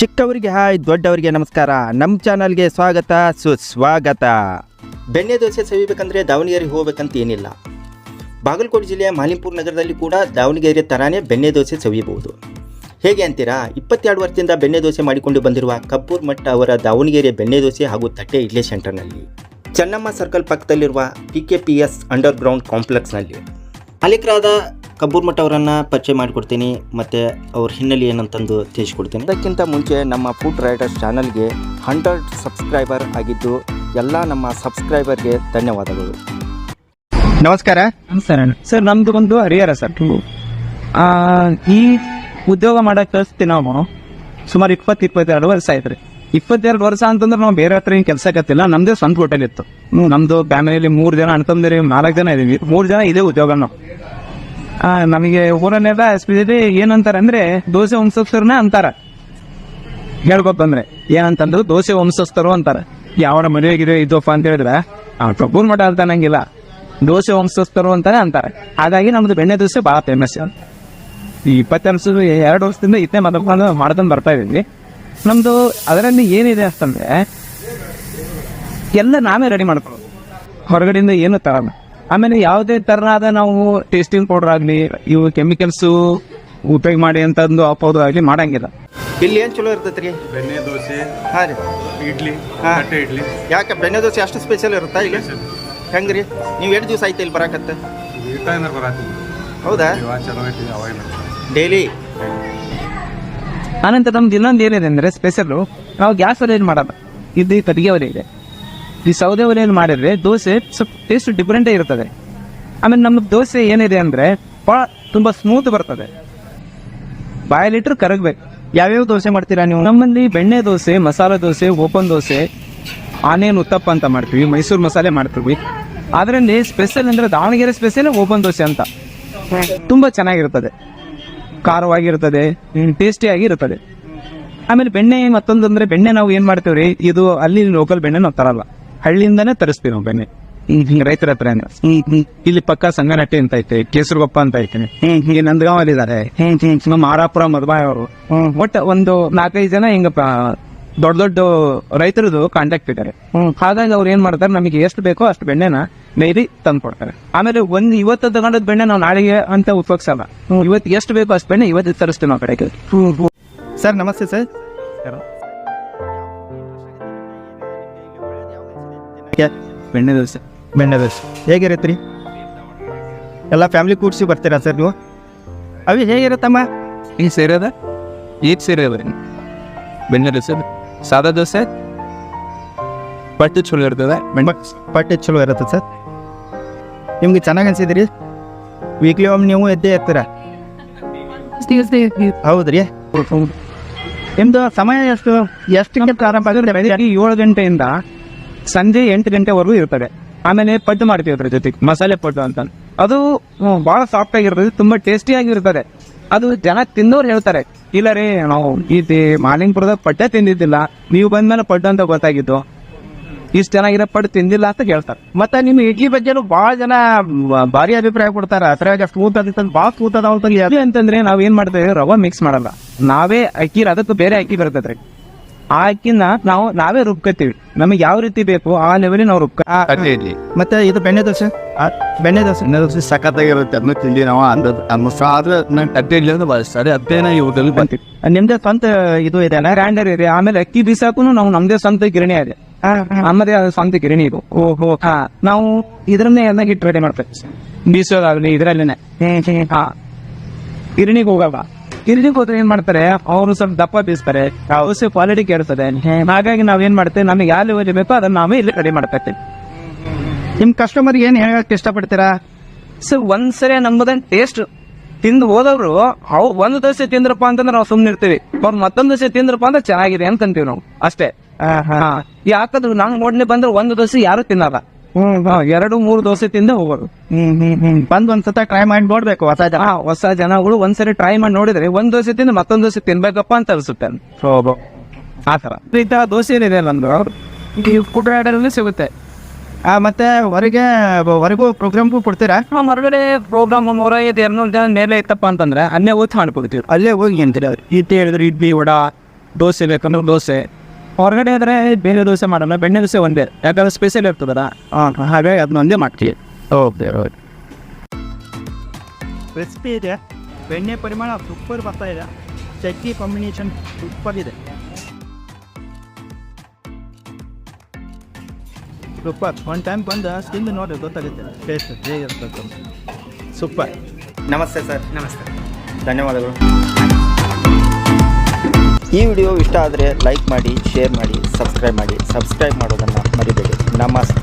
ಚಿಕ್ಕವರಿಗೆ hi, ದೊಡ್ಡವರಿಗೆ ನಮಸ್ಕಾರ. ನಮ್ಮ ಚಾನಲ್ಗೆ ಸ್ವಾಗತ, ಸುಸ್ವಾಗತ. ಬೆಣ್ಣೆ ದೋಸೆ ಸವಿಬೇಕಂದ್ರೆ ದಾವಣಗೆರೆಗೆ ಹೋಗ್ಬೇಕಂತ ಏನಿಲ್ಲ. ಬಾಗಲಕೋಟೆ ಜಿಲ್ಲೆಯ ಮಾಲಿಂಪುರ ನಗರದಲ್ಲಿ ಕೂಡ ದಾವಣಗೆರೆ ಥರಾನೇ ಬೆಣ್ಣೆ ದೋಸೆ ಸವಿಯಬಹುದು. ಹೇಗೆ ಅಂತೀರಾ? ಇಪ್ಪತ್ತೆರಡು ವರ್ಷದಿಂದ ಬೆಣ್ಣೆ ದೋಸೆ ಮಾಡಿಕೊಂಡು ಬಂದಿರುವ ಕಬ್ಬೂರ್ ಮಠ ಅವರ ದಾವಣಗೆರೆ ಬೆಣ್ಣೆ ದೋಸೆ ಹಾಗೂ ತಟ್ಟೆ ಇಡ್ಲಿ ಸೆಂಟರ್ನಲ್ಲಿ. ಚೆನ್ನಮ್ಮ ಸರ್ಕಲ್ ಪಕ್ಕದಲ್ಲಿರುವ P K P S underground ಕಾಂಪ್ಲೆಕ್ಸ್ನಲ್ಲಿ. ಮಾಲೀಕರಾದ ಕಬ್ಬೂರ್ ಮಠ ಅವರನ್ನು ಪರಿಚಯ ಮಾಡಿಕೊಡ್ತೀನಿ ಮತ್ತು ಅವ್ರ ಹಿನ್ನೆಲೆ ಏನಂತಂದು ತಿಳಿಸ್ಕೊಡ್ತೀನಿ. ಅದಕ್ಕಿಂತ ಮುಂಚೆ ನಮ್ಮ ಫುಡ್ ರೈಟರ್ಸ್ ಚಾನಲ್ಗೆ ಹಂಡ್ರೆಡ್ ಸಬ್ಸ್ಕ್ರೈಬರ್ ಆಗಿದ್ದು ಎಲ್ಲ ನಮ್ಮ ಸಬ್ಸ್ಕ್ರೈಬರ್ಗೆ ಧನ್ಯವಾದಗಳು. ನಮಸ್ಕಾರ. ನಮಸ್ಕಾರ ಸರ್ ನಮ್ದು ಒಂದು ಹರಿಹರ ಸರ್. ಆ, ಈ ಉದ್ಯೋಗ ಮಾಡಕ್ಕೆ ಕಳಿಸ್ತೀವಿ ನಾವು. ಸುಮಾರು ಇಪ್ಪತ್ತು ಇಪ್ಪತ್ತೆರಡು ವರ್ಷ ಆಯ್ತ್ರಿ ಇಪ್ಪತ್ತೆರಡು ವರ್ಷ ಅಂತಂದ್ರೆ ನಾವು ಬೇರೆ ಹತ್ರ ಏನು ಕೆಲಸ ಕತ್ತಿಲ್ಲ. ನಮ್ದೇ ಸ್ವಂತ ಹೋಟೆಲ್ ಇತ್ತು. ನಮ್ದು ಫ್ಯಾಮಿಲಿಯಲ್ಲಿ ಮೂರು ಜನ ಅಣ್ತಂದಿರಿ ನಾಲ್ಕು ಜನ ಇದೀವಿ. ಮೂರು ಜನ ಇದೇ ಉದ್ಯೋಗ ನಾವು. ನಮಗೆ ಊರನ್ನೆಲ್ಲ ಎಸ್ಪೆಷಲಿ ಏನಂತಾರ ಅಂದ್ರೆ ದೋಸೆ ವಂಶಸ್ಥರನ್ನ ಅಂತಾರ. ಹೇಳ್ಕೊತಂದ್ರೆ ಏನಂತಂದ್ರು ದೋಸೆ ವಂಶಸ್ಥರು ಅಂತಾರ. ಯಾವ ಮದುವೆಗಿದೆ ಇದಪ್ಪ ಅಂತ ಹೇಳಿದ್ರೆ ಪ್ರಭುರ್ ಮಠ ಅಂತ ಅನ್ನಂಗಿಲ್ಲ. ದೋಸೆ ವಂಶಸ್ಥರು ಅಂತಾನೆ ಅಂತಾರೆ. ಹಾಗಾಗಿ ನಮ್ದು ಬೆಣ್ಣೆ ದೋಸೆ ಬಹಳ ಫೇಮಸ್ ಈ ಇಪ್ಪತ್ತೆರಡು ವರ್ಷ, ಎರಡು ವರ್ಷದಿಂದ ಇದೇ ಮೊದಲು ಮಾಡ್ಕೊಂಡು ಬರ್ತಾ ಇದೀವಿ ನಮ್ದು ಅದರಲ್ಲಿ ಏನಿದೆ ಅಂತಂದ್ರೆ, ಎಲ್ಲ ನಾವೇ ರೆಡಿ ಮಾಡ್ಕೊಳ್ಳೋದು. ಹೊರಗಡೆಯಿಂದ ಏನು ತರಲ್ಲ. ಆಮೇಲೆ ಯಾವುದೇ ತರನಾದ ನಾವು ಟೇಸ್ಟಿಂಗ್ ಪೌಡರ್ ಆಗಲಿ ಇವು ಕೆಮಿಕಲ್ಸ್ ಉಪಯೋಗ ಮಾಡಿ ಅಂತಂದು ಆ ಪೌಡರ್ ಆಗಲಿ ಮಾಡಂಗಿಲ್ಲ. ಇಲ್ಲಿ ಏನು ಚಲೋ ಇರ್ತೈತೆ ರೀ ಬೆಣ್ಣೆ ದೋಸೆ ಹಾಂ ರೀ. ಇಡ್ಲಿ ಹಾಂ. ಇಡ್ಲಿ. ಯಾಕೆ ಬೆಣ್ಣೆ ದೋಸೆ ಅಷ್ಟು ಸ್ಪೆಷಲ್ ಇರುತ್ತಾ ಈಗ ಹೆಂಗೆ ರೀ ನೀವು ಎಷ್ಟು ದಿವಸ ಆಯ್ತು ಇಲ್ಲಿ ಬರಾಕತ್ತೆ? ಹೌದಾ? ಡೈಲಿ? ಆನಂತರ ನಮ್ದು ಇನ್ನೊಂದು ಏನಿದೆ ಅಂದ್ರೆ ಸ್ಪೆಷಲ್ ನಾವು ಗ್ಯಾಸ್ ಒಲೆಯಲ್ಲಿ ಮಾಡಲ್ಲ. ಇದು ಈ ಕಟ್ಟಿಗೆ ಒಲೆ ಇದೆ. ಈ ಸೌದೆ ಒಲೆಯಲ್ಲಿ ಮಾಡಿದ್ರೆ ದೋಸೆ ಸ್ವಲ್ಪ ಟೇಸ್ಟ್ ಡಿಫ್ರೆಂಟೇ ಇರ್ತದೆ. ಆಮೇಲೆ ನಮ್ಮ ದೋಸೆ ಏನಿದೆ ಅಂದ್ರೆ ಭಾಳ ತುಂಬಾ ಸ್ಮೂತ್ ಬರ್ತದೆ. ಬಾಯಲ್ಲಿಟ್ರು ಕರಗಬೇಕು. ಯಾವ್ಯಾವ ದೋಸೆ ಮಾಡ್ತೀರಾ ನೀವು? ನಮ್ಮಲ್ಲಿ ಬೆಣ್ಣೆ ದೋಸೆ, ಮಸಾಲೆ ದೋಸೆ, ಓಪನ್ ದೋಸೆ, ಆನಿಯನ್, ಉತ್ತಪ್ಪ ಅಂತ ಮಾಡ್ತೀವಿ, ಮೈಸೂರು ಮಸಾಲೆ ಮಾಡ್ತೀವಿ. ಅದರಲ್ಲಿ ಸ್ಪೆಷಲ್ ಅಂದ್ರೆ ದಾವಣಗೆರೆ ಸ್ಪೆಷಲ್ ಓಪನ್ ದೋಸೆ ಅಂತ. ತುಂಬಾ ಚೆನ್ನಾಗಿರ್ತದೆ. ಖಾರವಾಗಿರ್ತದೆ ಟೇಸ್ಟಿಯಾಗಿ ಇರ್ತದೆ. ಆಮೇಲೆ ಬೆಣ್ಣೆ ಮತ್ತೊಂದು ಅಂದರೆ ಬೆಣ್ಣೆ ನಾವು ಏನ್ ಮಾಡ್ತೇವ್ರಿ? ಇದು ಅಲ್ಲಿ ಲೋಕಲ್ ಬೆಣ್ಣೆ ನಾವು ತರಲ್ಲ. ಹಳ್ಳಿಯಿಂದಾನೇ ತರಿಸ್ತೀವಿ ನಾವು ಬೆಣ್ಣೆ ಹಿಂಗ್ ರೈತರ ಹತ್ರ ಇಲ್ಲಿ ಪಕ್ಕ ಸಂಗನಟ್ಟಿ ಅಂತ ಐತೆ ಕೇಸರಗೊಪ್ಪ ಅಂತ ಐತೆ. ಹಿಂಗೆ ನಂದಗಾಂವ್ ಅಲ್ಲಿ ಇದಾರೆ ನಮ್ಮ ಆರಾಪುರ ಮದ್ಬಾಯ್ ಅವರು. ಬಟ್ ಒಂದು ನಾಲ್ಕೈದು ಜನ ಹಿಂಗ ದೊಡ್ಡ ದೊಡ್ಡ ರೈತರದು ಕಾಂಟ್ಯಾಕ್ಟ್ ಇದ್ದಾರೆ. ಹಾಗಾಗಿ ಅವ್ರು ಏನ್ ಮಾಡ್ತಾರೆ ನಮಗೆ ಎಷ್ಟು ಬೇಕೋ ಅಷ್ಟು ಬೆಣ್ಣೆನ ಮೇರಿ ತಂದು ಕೊಡ್ತಾರೆ. ಆಮೇಲೆ ಒಂದ್ ಇವತ್ತು ತಗೊಂಡದ್ ಬೆಣ್ಣೆ ನಾವು ನಾಳೆಗೆ ಅಂತ ಉಪಯೋಗಿಸಲ್ಲ. ಇವತ್ತು ಎಷ್ಟು ಬೇಕೋ ಅಷ್ಟು ಬೆಣ್ಣೆ ಇವತ್ತು ತರಿಸ್ತೀವಿ ನಾವು ಕಡೆಗೆ. ಸರ್ ನಮಸ್ತೆ ಸರ್. ಬೆಣ್ಣೆ ದೋಸೆ. ಬೆಣ್ಣೆ ದೋಸೆ. ಹೇಗಿರುತ್ತೆ ರೀ ಎಲ್ಲ ಫ್ಯಾಮಿಲಿ ಕೂಡಿಸಿ ಬರ್ತೀರಾ ಸರ್ ನೀವು? ಅವಿ ಹೇಗಿರುತ್ತಮ್ಮ ಈ ಸೇರದ ಈಗ ಸೇರದ ಬೆಣ್ಣೆ ದೋಸೆ ಸಾದಾ ದೋಸೆ? ಪಟ್ಟು ಚಲೋ ಇರ್ತದೆ ಬೆಣ್ಣೆ ಪಟ್ಟೆ ಚಲೋ ಇರುತ್ತೆ ಸರ್ ನಿಮ್ಗೆ ಚೆನ್ನಾಗಿ ಅನ್ಸಿದ್ರಿ? ವೀಕ್ಲಿ ಒಮ್ಮೆ ನೀವು ಎದ್ದೇ ಇರ್ತೀರಾ? ಹೌದ್ರಿ. ನಿಮ್ದು ಸಮಯ ಎಷ್ಟು? ಎಷ್ಟು ಗಂಟೆ ಪ್ರಾರಂಭ ಆಗಿದ್ರೆ ಏಳು ಗಂಟೆಯಿಂದ ಸಂಜೆ ಎಂಟು ಗಂಟೆವರೆಗೂ ಇರ್ತದೆ. ಆಮೇಲೆ ಪಡ್ಡು ಮಾಡ್ತೀವಿ ಅದ್ರ ಜೊತೆಗೆ, ಮಸಾಲೆ ಪಡ್ಡು ಅಂತ. ಅದು ಬಹಳ ಸಾಫ್ಟ್ ಆಗಿರ್ತದೆ, ತುಂಬಾ ಟೇಸ್ಟಿ ಆಗಿರ್ತದೆ. ಅದು ಜನ ತಿನ್ನೋರು ಹೇಳ್ತಾರೆ ಇಲ್ಲ ರೀ ನಾವು ಈ ಮಾಲಿಂಗ್ಪುರದ ಪಡ್ಡೆ ತಿಂದಿದ್ದಿಲ್ಲ, ನೀವು ಬಂದ್ಮೇಲೆ ಪಡ್ಡು ಅಂತ ಗೊತ್ತಾಗಿದ್ದು. ಇಷ್ಟು ಚೆನ್ನಾಗಿರೋ ಪಡ್ಡು ತಿಂದಿಲ್ಲ ಅಂತ ಹೇಳ್ತಾರೆ ಮತ್ತೆ ನಿಮ್ಮ ಇಡ್ಲಿ ಬಗ್ಗೆನೂ ಬಹಳ ಜನ ಭಾರಿ ಅಭಿಪ್ರಾಯ ಕೊಡ್ತಾರೆ. ಅದ್ರಾಗ ಸ್ಮೂತ್ ಅದಿತ್ತು ಬಹಳ ಸ್ಮೂತ್ ಅದಾವ. ಅಂತಂದ್ರೆ ನಾವ್ ಏನ್ ಮಾಡ್ತೇವೆ, ರವೆ ಮಿಕ್ಸ್ ಮಾಡಲ್ಲ. ನಾವೇ ಅಕ್ಕಿ ಅದಕ್ಕೂ ಬೇರೆ ಅಕ್ಕಿ ಬರ್ತೈತ್ರಿ ಆ ಅಕ್ಕಿನ ನಾವು ನಾವೇ ರುಬ್ಕೋತೀವಿ ನಮಗೆ ಯಾವ ರೀತಿ ಬೇಕು ಆ ಲೆವೆಲ್ ನಾವು ರುಬ್ಕ ಮತ್ತೆ ಇದು ಬೆಣ್ಣೆ ದೋಸೆ? ಬೆಣ್ಣೆ ದೋಸೆ. ದೋಸೆ ಸಖತ್ತಾಗಿರುತ್ತೆ. ಅದನ್ನ ತಿಂಡಿ ನಾವು ಅಂದದ್ದು ಅನ್ನಿಸ್ತು ಆದ್ರೆ ನಂಗೆ ಅಂತ ಬಳಸ್ತಾರೆ ಅದೇನ ಇವುದಲ್ಲಿ ಬಂತು ನಿಮ್ದೇ ಸ್ವಂತ ಇದು ಇದೆ ಅಲ್ಲ ಗ್ರ್ಯಾಂಡರ್ ಇದೆ. ಆಮೇಲೆ ಅಕ್ಕಿ ಬೀಸಾಕು ನಾವು ನಮ್ದೇ ಸ್ವಂತ ಗಿರಣಿ ಇದೆ ನಮ್ಮದೇ ಆದ ಸ್ವಂತ ಗಿರಣಿ ಇದು. ಓಹೋ. ಹಾ ನಾವು ಇದ್ರನ್ನೇ ಎಲ್ಲ ಹಿಟ್ಟು ರೆಡಿ ಮಾಡ್ತೇವೆ. ಬೀಸೋದಾಗ್ಲಿ ಇದ್ರಲ್ಲೇನೆ. ಹಾ. ಗಿರಣಿಗೆ ಹೋಗಲ್ಲ ಗಿರಣಿಗೆ ಹೋದ್ರೆ ಏನ್ ಮಾಡ್ತಾರೆ? ಅವರು ಸ್ವಲ್ಪ ದಪ್ಪ ಬೀಸ್ತಾರೆ. ಅವಸೆ ಕ್ವಾಲಿಟಿ ಕೇಳ್ತದೆ. ಹಾಗಾಗಿ ನಾವ್ ಏನ್ ಮಾಡ್ತೇವೆ? ನಮಗೆ ಯಾವ ಲೆವೆಲ್ ಬೇಕೋ ಅದನ್ನ ನಾವೇ ಇಲ್ಲಿ ರೆಡಿ ಮಾಡ್ತಾ ಇರ್ತೀವಿ ನಿಮ್ ಕಸ್ಟಮರ್ ಏನು ಹೇಳಕ್ ಇಷ್ಟಪಡ್ತೀರಾ? ಸರ್ ಒಂದ್ಸರಿ ನಮ್ಮದನ್ ಟೇಸ್ಟ್ ತಿಂದು ಹೋದವ್ರು ಅವ್ ಒಂದು ದೋಸೆ ತಿಂದ್ರಪ್ಪ ಅಂತಂದ್ರೆ ನಾವು ಸುಮ್ನೆ ಇರ್ತೀವಿ. ಅವ್ರು ಮತ್ತೊಂದು ದೋಸೆ ತಿಂದ್ರಪ್ಪ ಅಂದ್ರೆ ಚೆನ್ನಾಗಿದೆ ಅಂತಂತೀವಿ ನಾವು ಅಷ್ಟೇ. ಯಾಕಂದ್ರೆ ನಂಗ್ ನೋಡ್ನೆ ಬಂದ್ರೆ ಒಂದು ದೋಸೆ ಯಾರು ತಿನ್ನಲ್ಲ. ಎರಡು ಮೂರು ದೋಸೆ ತಿಂದ ಹೋಗೋರು ಹ್ಮ್ ಹ್ಮ್ ಹ್ಮ್. ಬಂದ್ ಒಂದ್ಸತ ಟ್ರೈ ಮಾಡಿ ನೋಡ್ಬೇಕು. ಹೊಸ ಜನ. ಹೊಸ ಜನಗಳು ಒಂದ್ಸರಿ ಟ್ರೈ ಮಾಡಿ ನೋಡಿದ್ರೆ ಒಂದ್ ದೋಸೆ ತಿಂದು ಮತ್ತೊಂದ್ ದೋಸೆ ತಿನ್ಬೇಕಪ್ಪ ಅಂತ ಅನ್ಸುತ್ತೆ. ಆ ತರ ಈ ತರ ದೋಸೆ ಏನಿದೆ ನಂದು? ಫುಡ್ ಸಿಗುತ್ತೆ. ಆ, ಮತ್ತೆ ಹೊರಗೆ ಹೊರಗೂ ಪ್ರೋಗ್ರಾಮ್ ಕೊಡ್ತೀರಾ? ಹೊರಗಡೆ ಪ್ರೋಗ್ರಾಮ್ ನೂರ ಎರಡು ಮೇಲೆ ಇತ್ತಪ್ಪ ಅಂತಂದ್ರೆ ಅಲ್ಲೇ ಹೋಗಿ ಮಾಡ್ಕೊಡ್ತೀವಿ ಅಲ್ಲೇ ಹೋಗಿ ಅಂತೀರಿ? ಇಡ್ಲಿ ಹೇಳಿದ್ರೆ ಇಡ್ಲಿ ವಡ ದೋಸೆ ಬೇಕಂದ್ರೆ ದೋಸೆ. ಹೊರಗಡೆ ಆದರೆ ಬೇರೆ ದೋಸೆ ಮಾಡಲ್ಲ ಬೆಣ್ಣೆ ದೋಸೆ ಒಂದೇ. ಯಾಕಂದ್ರೆ ಸ್ಪೆಷಲ್ ಇರ್ತದಲ್ಲ ಹಾಂ ಹಾಗಾಗಿ ಅದನ್ನ ಒಂದೇ ಮಾಡ್ತೀವಿ. ಓಕೆ ಓಕೆ ಕ್ರಿಸ್ಪಿ ಇದೆ. ಬೆಣ್ಣೆ ಪರಿಮಾಣ ಸೂಪರ್ ಬರ್ತಾ ಇದೆ. ಚಟ್ನಿ ಕಾಂಬಿನೇಷನ್ ಸೂಪರ್ ಇದೆ. ಸೂಪರ್ ಒನ್ ಟೈಮ್ ಬಂದು ತಿಂದು ನೋಡಿ ಗೊತ್ತಾಗುತ್ತೆ. ಟೇಸ್ಟ್ ಹೇಗಿರ್ತದೆ ಸೂಪರ್ ನಮಸ್ತೆ ಸರ್ ನಮಸ್ತೆ. ಧನ್ಯವಾದಗಳು. ಈ ವಿಡಿಯೋ ಇಷ್ಟ ಆದರೆ ಲೈಕ್ ಮಾಡಿ ಶೇರ್ ಮಾಡಿ ಸಬ್ಸ್ಕ್ರೈಬ್ ಮಾಡಿ. ಸಬ್ಸ್ಕ್ರೈಬ್ ಮಾಡೋದನ್ನು ಮರಿಬೇಡಿ. ನಮಸ್ತೆ.